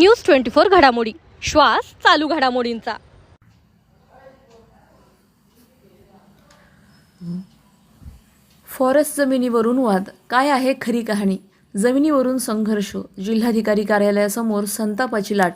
News twenty four घडामोडी. श्वास चालू घडामोडींचा. फॉरेस्ट जमिनीवरून वाद. काय आहे खरी कहाणी? जमिनीवरून संघर्ष. जिल्हाधिकारी कार्यालयासमोर संतापाची लाट.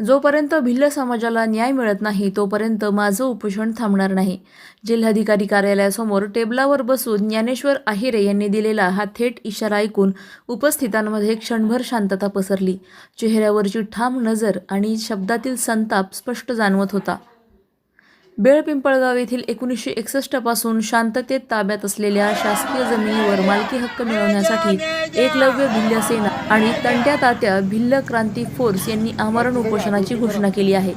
जोपर्यंत भिल्ल समाजाला न्याय मिळत नाही तोपर्यंत माझं उपोषण थांबणार नाही. जिल्हाधिकारी कार्यालयासमोर टेबलावर बसून ज्ञानेश्वर आहिरे यांनी दिलेला हा थेट इशारा ऐकून उपस्थितांमध्ये क्षणभर शांतता पसरली. चेहऱ्यावरची ठाम नजर आणि शब्दातील संताप स्पष्ट जाणवत होता. बेळपिंपळगाव येथील एकोणीसशे एकसष्टपासून शांततेत ताब्यात असलेल्या शासकीय जमिनीवर मालकी हक्क मिळवण्यासाठी एकलव्य भिल्ल सेना आणि तंट्या तात्या भिल्ल क्रांती फोर्स यांनी आमरण उपोषणाची घोषणा केली आहे.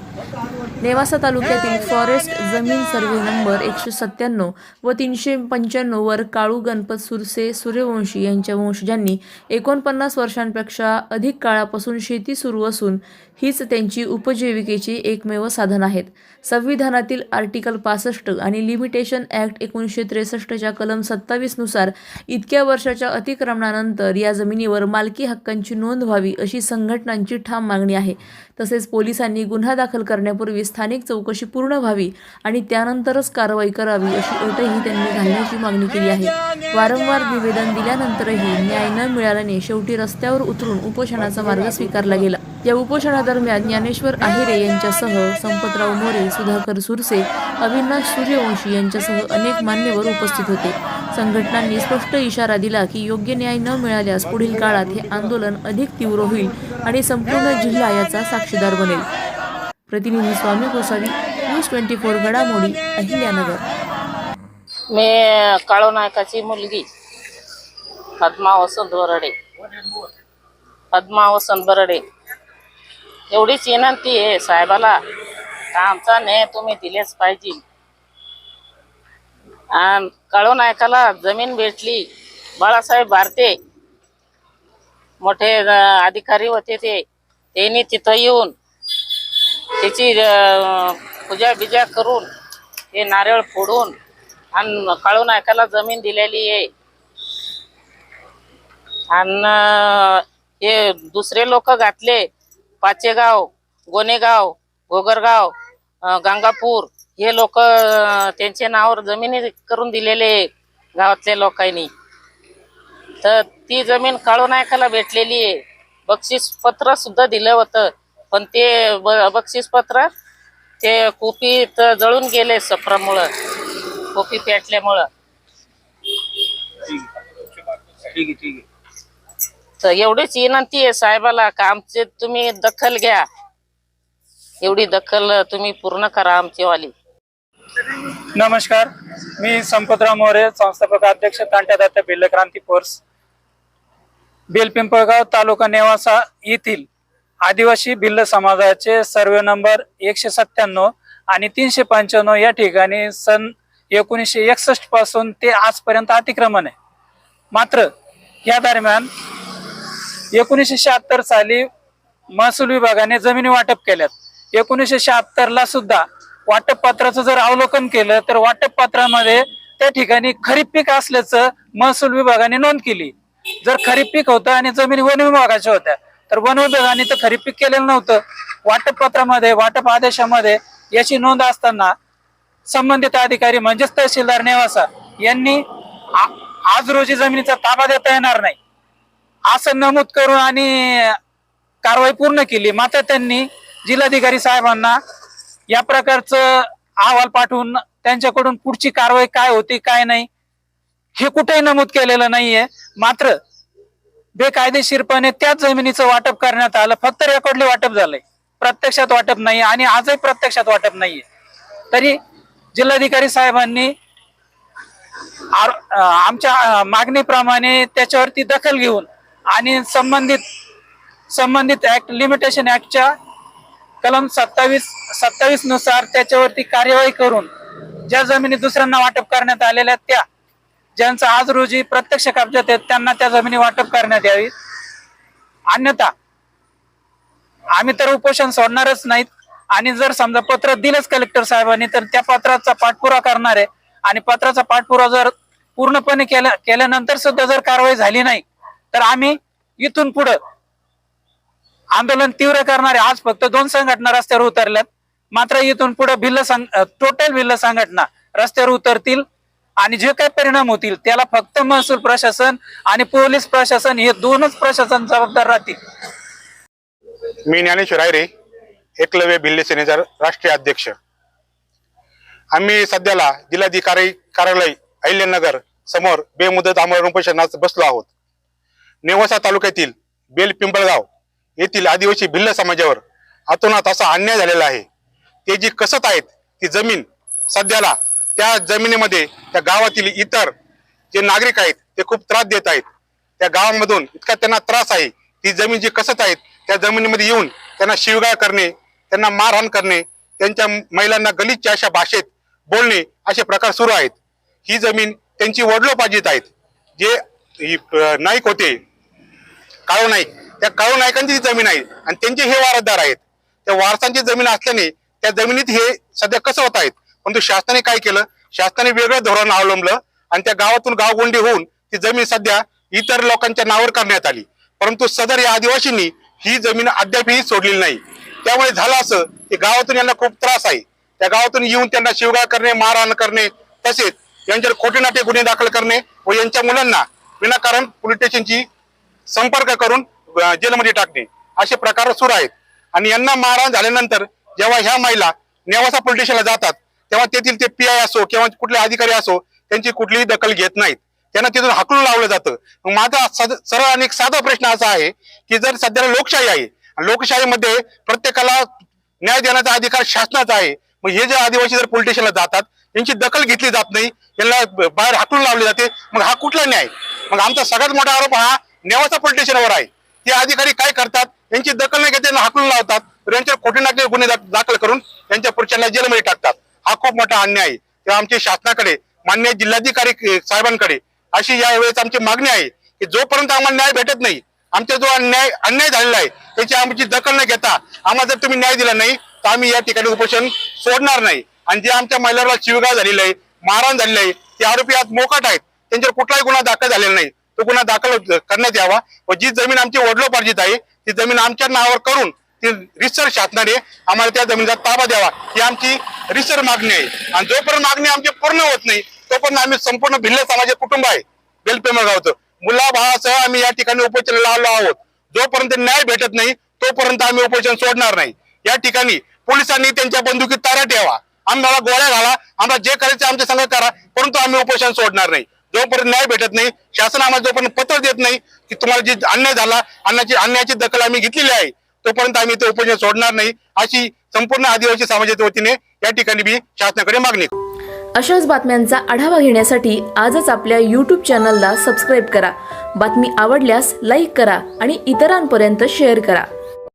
नेवासा तालुक्यातील फॉरेस्ट जमीन सर्वे नंबर एकशे सत्त्याण्णव व तीनशे पंच्याण्णववर काळू गणपत सुरसे सूर्यवंशी यांच्या वंशजांनी एकोणपन्नास वर्षांपेक्षा अधिक काळापासून शेती सुरू असून हीच त्यांची उपजीविकेची एकमेव साधन आहेत. संविधानातील आर्टिकल पासष्ट आणि लिमिटेशन ॲक्ट एकोणीसशे त्रेसष्टच्या कलम सत्तावीसनुसार इतक्या वर्षाच्या अतिक्रमणानंतर या जमिनीवर मालकी हक्कांची नोंद व्हावी अशी संघटनांची ठाम मागणी आहे. तसेच पोलिसांनी गुन्हा दाखल करण्यापूर्वी स्थानिक चौकशी पूर्ण व्हावी आणि त्यानंतरच कारवाई करावी अशी अटही त्यांनी घालण्याची मागणी केली आहे. वारंवार निवेदन दिल्यानंतरही न्याय न मिळाल्याने शेवटी रस्त्यावर उतरून उपोषणाचा मार्ग स्वीकारला गेला. या उपोषणादरम्यान ज्ञानेश्वर आहिरे यांच्यासह संपतराव मोरे सुधाकर सुरसे अविनाश सूर्यवंशी यांच्यासह अनेक मान्यवर उपस्थित होते. संघटनांनी स्पष्ट इशारा दिला की योग्य न्याय न मिळाल्यास पुढील काळात हे आंदोलन अधिक तीव्र होईल आणि संपूर्ण जिल्हा याचा साक्षीदार बनेल. प्रतिनिधी Swami Gosavi news twenty four घडामोडी अहिल्यानगर. मी काळो नायकाची मुलगी पद्मा वसंत बरडे. पद्मा वसंत बरडे. एवढीच विनंती आहे साहेबाला आमचा न्याय तुम्ही दिलेच पाहिजे. आणि नायकाला जमीन भेटली बाळासाहेब भारते. मोठे अधिकारी होते ते. त्यांनी तिथं येऊन त्याची पूजा बिजा करून ते नारळ फोडून आणि काळू नायकाला जमीन दिलेली आहे. आणि हे दुसरे लोक घातले पाचेगाव गोनेगाव गोगरगाव गंगापूर हे लोक त्यांच्या नावावर जमिनी करून दिलेले आहे गावातल्या लोकांनी. तर ती जमीन काळून ऐकायला भेटलेली आहे. बक्षीस पत्र सुद्धा दिलं होतं. पण ते ब- बक्षीस पत्र ते कुपीत जळून गेले सफरामुळं कोपी पेटल्यामुळं. ठीक आहे ठीक आहे. तर एवढीच विनंती आहे साहेबाला का आमचे तुम्ही दखल घ्या. एवढी दखल तुम्ही पूर्ण करा आमचीवाली. नमस्कार मी संपतराव मोरे संस्थापक अध्यक्ष तांट्यादात्या भिल्ल क्रांती फोर्स. बेलपिंपळगाव तालुका नेवासा येथील आदिवासी भिल्ल समाजाचे सर्वे नंबर एकशे सत्त्याण्णव आणि तीनशे पंच्याण्णव या ठिकाणी सन एकोणीसशे एकसष्टपासून ते आजपर्यंत अतिक्रमण आहे. मात्र या दरम्यान एकोणीसशे शहात्तर साली महसूल विभागाने जमिनी वाटप केल्यात. एकोणीसशे शहात्तरला सुद्धा वाटप पत्राचं जर अवलोकन केलं तर वाटप पत्रामध्ये त्या ठिकाणी खरीप पीक असल्याचं महसूल विभागाने नोंद केली. जर खरीप पीक होतं आणि जमिनी वन विभागाच्या होत्या तर वन विभागाने तर खरीप पीक केलेलं नव्हतं. वाटप पत्रामध्ये वाटप आदेशामध्ये याची नोंद असताना संबंधित अधिकारी म्हणजेच तहसीलदार नेवासा यांनी आ- आज रोजी जमिनीचा ताबा देता येणार नाही. असं नमूद करून आणि कारवाई पूर्ण केली. मात्र त्यांनी जिल्हाधिकारी साहेबांना या प्रकारचं अहवाल पाठवून त्यांच्याकडून पुढची कारवाई काय होती काय नाही हे कुठेही नमूद केलेलं नाहीये. मात्र बेकायदेशीरपणे त्याच जमिनीचं वाटप करण्यात आलं. फक्त रेकॉर्डली वाटप झालंय. प्रत्यक्षात वाटप नाही आणि आजही प्रत्यक्षात वाटप नाहीये. तरी जिल्हाधिकारी साहेबांनी आमच्या मागणीप्रमाणे त्याच्यावरती दखल घेऊन आणि संबंधित संबंधित ऍक्ट लिमिटेशन ऍक्टच्या कलम सत्तावीस सत्तावीसनुसार त्याच्यावरती कार्यवाही करून ज्या जमिनी दुसऱ्यांना वाटप करण्यात आलेल्या आहेत त्या ज्यांचा आज रोजी प्रत्यक्ष कब्जात आहेत त्यांना त्या जमिनी वाटप करण्यात यावी. अन्यथा आम्ही तर उपोषण सोडणारच नाहीत. आणि जर समजा पत्र दिलंच कलेक्टर साहेबांनी तर त्या पत्राचा पाठपुरा करणार आहे. आणि पत्राचा पाठपुरा जर पूर्णपणे केल्या केल्यानंतर सुद्धा जर कारवाई झाली नाही तर आम्ही इथून पुढं आंदोलन तीव्र करणारे आज फक्त दोन संघटना रस्त्यावर उतरल्यात. मात्र इथून पुढे भिल्ल संघ टोटल भिल्ल संघटना रस्त्यावर उतरतील. आणि जे काही परिणाम होतील त्याला फक्त महसूल प्रशासन आणि पोलीस प्रशासन हे दोनच प्रशासन जबाबदार राहतील. मी ज्ञानेश्वर आयरे एकलव्य भिल्ले सेनेचा राष्ट्रीय अध्यक्ष. आम्ही सध्याला जिल्हाधिकारी कार्यालय अहिल्यानगर समोर बेमुदत आमरण उपोषणात बसलो आहोत. नेवासा तालुक्यातील बेल पिंपळगाव येथील आदिवासी भिल्ल समाजावर अतोनात असा अन्याय झालेला आहे. ते जी कसत आहेत ती जमीन सध्याला त्या जमिनीमध्ये त्या गावातील इतर जे नागरिक आहेत ते खूप त्रास देत आहेत. त्या गावामधून इतका त्यांना त्रास आहे ती जमीन जी कसत आहेत त्या जमिनीमध्ये येऊन त्यांना शिवगाळ करणे त्यांना मारहाण करणे त्यांच्या महिलांना गलिच्छ अशा भाषेत बोलणे असे प्रकार सुरू आहेत. ही जमीन त्यांची वडलोपार्जित आहेत. जे ही, नाईक होते काळू नाईक त्या काळू नायकांची जमीन आहे आणि त्यांचे हे वारसदार आहेत. त्या वारसांची जमीन असल्याने त्या जमिनीत हे सध्या कसं होत आहेत. परंतु शासनाने काय केलं? शासनाने वेगळं धोरण अवलंबलं आणि त्या गावातून गावगोंडी होऊन ती जमीन सध्या इतर लोकांच्या नावावर करण्यात आली. परंतु सदर या आदिवासींनी ही जमीन अद्यापही सोडलेली नाही. त्यामुळे झालं असं की गावातून यांना खूप त्रास आहे. त्या गावातून येऊन त्यांना शिवगाळ करणे मारहाण करणे तसेच यांच्यावर खोटे नाटे गुन्हे दाखल करणे व यांच्या मुलांना विनाकारण पोलीस स्टेशनची संपर्क करून जेलमध्ये टाकणे असे प्रकार सुरू आहेत. आणि यांना मारहाण झाल्यानंतर जेव्हा ह्या महिला नेवासा पोलीस स्टेशनला जातात तेव्हा तेथील ते पी आय असो किंवा कुठले अधिकारी असो त्यांची कुठलीही दखल घेत नाहीत. त्यांना तिथून हाकलून लावलं जातं. मग माझा सरळ आणि एक साधा प्रश्न असा आहे की जर सध्याला लोकशाही आहे लोकशाहीमध्ये प्रत्येकाला न्याय देण्याचा अधिकार शासनाचा आहे मग हे जे आदिवासी जर पोलीस स्टेशनला जातात यांची दखल घेतली जात नाही यांना बाहेर हाकलून लावले जाते मग हा कुठला न्याय? मग आमचा सगळ्यात मोठा आरोप हा नेवाचा पोलीस स्टेशनवर आहे. ते अधिकारी काय करतात? यांची दखल नाही घेते हाकलून लावतात तर यांच्यावर खोटे नाटे गुन्हे दाखल करून त्यांच्या पुरुषांना जेलमध्ये टाकतात. हा खूप मोठा अन्याय आहे. तेव्हा आमच्या शासनाकडे मान्य जिल्हाधिकारी साहेबांकडे अशी या वेळेस आमची मागणी आहे की जोपर्यंत आम्हाला न्याय भेटत नाही आमचा जो अन्याय अन्याय झालेला आहे त्याची आमची दखल न घेता आम्हाला जर तुम्ही न्याय दिला नाही तर आम्ही या ठिकाणी उपोषण सोडणार नाही. आणि जे आमच्या महिलांना शिवगाळ झालेलं आहे मारहाण झालेलं आहे ते आरोपी आज मोकाट आहेत. त्यांच्यावर कुठलाही गुन्हा दाखल झालेला नाही. तो गुन्हा दाखल करण्यात यावा व जी जमीन आमची वडलोपार्जित आहे ती जमीन आमच्या नावावर करून ती रिसर शासनाने आम्हाला त्या जमिनीचा ताबा द्यावा. ही आमची रिसर मागणी आहे. आणि जोपर्यंत मागणी आमची पूर्ण होत नाही तोपर्यंत आम्ही संपूर्ण भिल्ल समाज कुटुंब आहे. बेलपेमगावचं मुला भावासह आम्ही या ठिकाणी उपोषणाला आलो आहोत. जोपर्यंत न्याय भेटत नाही तोपर्यंत आम्ही उपोषण सोडणार नाही. या ठिकाणी पोलिसांनी त्यांच्या बंदुकीत तारा ठेवा. आम्हाला गोळ्या घाला. आम्हाला जे करायचं आमच्या संघ करा. परंतु आम्ही उपोषण सोडणार नाही. जोपर्यंत न्याय भेटत नाही शासन आम्हाला जोपर्यंत पत्र देत नाही की तुम्हाला जी अन्याय झाला अन्नाची अन्यायाची दखल आम्ही घेतलेली आहे तोपर्यंत आम्ही ते उपोषण सोडणार नाही अशी संपूर्ण आदिवासी समाजाच्या वतीने या ठिकाणी मी शासनाकडे मागणी अशाच बातम्यांचा आढावा घेण्यासाठी आजच आपल्या यूट्यूब चॅनलला सबस्क्राईब करा. बातमी आवडल्यास लाईक करा आणि इतरांपर्यंत शेअर करा.